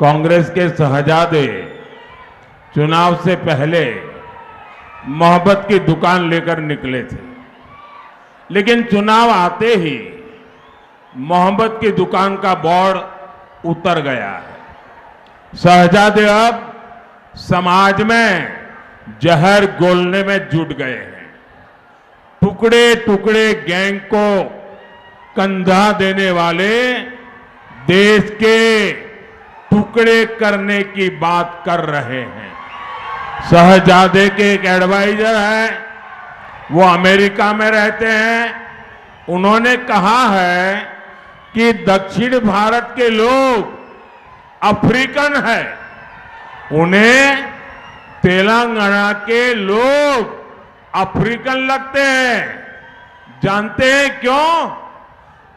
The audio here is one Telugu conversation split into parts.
कांग्रेस के शहजादे, चुनाव से पहले मोहब्बत की दुकान लेकर निकले थे। लेकिन चुनाव आते ही मोहब्बत की दुकान का बोर्ड उतर गया है। शहजादे अब समाज में जहर गोलने में जुट गए हैं। टुकड़े टुकड़े गैंग को कंधा देने वाले देश के टुकड़े करने की बात कर रहे हैं। शहजादे के एक एडवाइजर हैं, वो अमेरिका में रहते हैं। उन्होंने कहा है कि दक्षिण भारत के लोग अफ्रीकन है। उन्हें तेलंगाना के लोग अफ्रीकन लगते हैं। जानते हैं क्यों?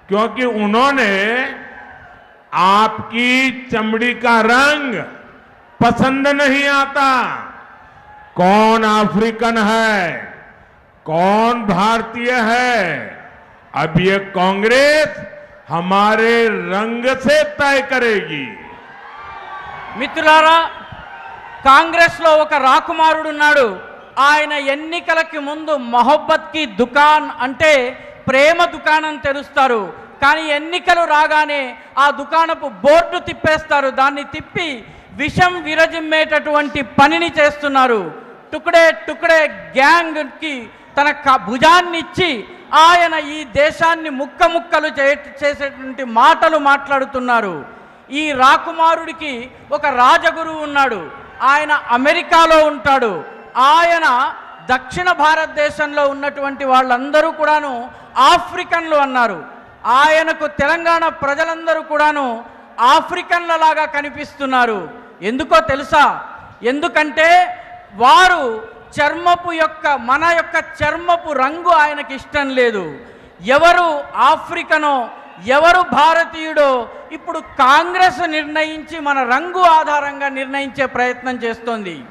क्योंकि उन्होंने आपकी चमड़ी का रंग पसंद नहीं आता कौन अफ्रीकन है कौन भारतीय है अब ये कांग्रेस हमारे रंग से तय करेगी మిత్రులారా కాంగ్రెస్లో ఒక రాకుమారుడు ఉన్నాడు ఆయన ఎన్నికలకి ముందు మొహబ్బత్ కి దుకాన్ అంటే ప్రేమ దుకాణం తెరుస్తారు కానీ ఎన్నికలు రాగానే ఆ దుకాణపు బోర్డు తిప్పేస్తారు. దాన్ని తిప్పి విషం విరజిమ్మేటటువంటి పనిని చేస్తున్నారు. టుకుడే టుకుడే గ్యాంగ్కి తన క- భుజాన్ని ఇచ్చి ఆయన ఈ దేశాన్ని ముక్క ముక్కలు చే చేసేటువంటి మాటలు మాట్లాడుతున్నారు. ఈ రాకుమారుడికి ఒక రాజగురువు ఉన్నాడు. ఆయన అమెరికాలో ఉంటాడు. ఆయన దక్షిణ భారతదేశంలో ఉన్నటువంటి వాళ్ళందరూ కూడాను ఆఫ్రికన్లు అన్నారు. ఆయనకు తెలంగాణ ప్రజలందరూ కూడాను ఆఫ్రికన్ల లాగా కనిపిస్తున్నారు. ఎందుకో తెలుసా? ఎందుకంటే వారు చర్మపు యొక్క మన యొక్క చర్మపు రంగు ఆయనకి ఇష్టం లేదు. ఎవరు ఆఫ్రికనో ఎవరు భారతీయుడో ఇప్పుడు కాంగ్రెస్ నిర్ణయించి మన రంగు ఆధారంగా నిర్ణయించే ప్రయత్నం చేస్తోంది.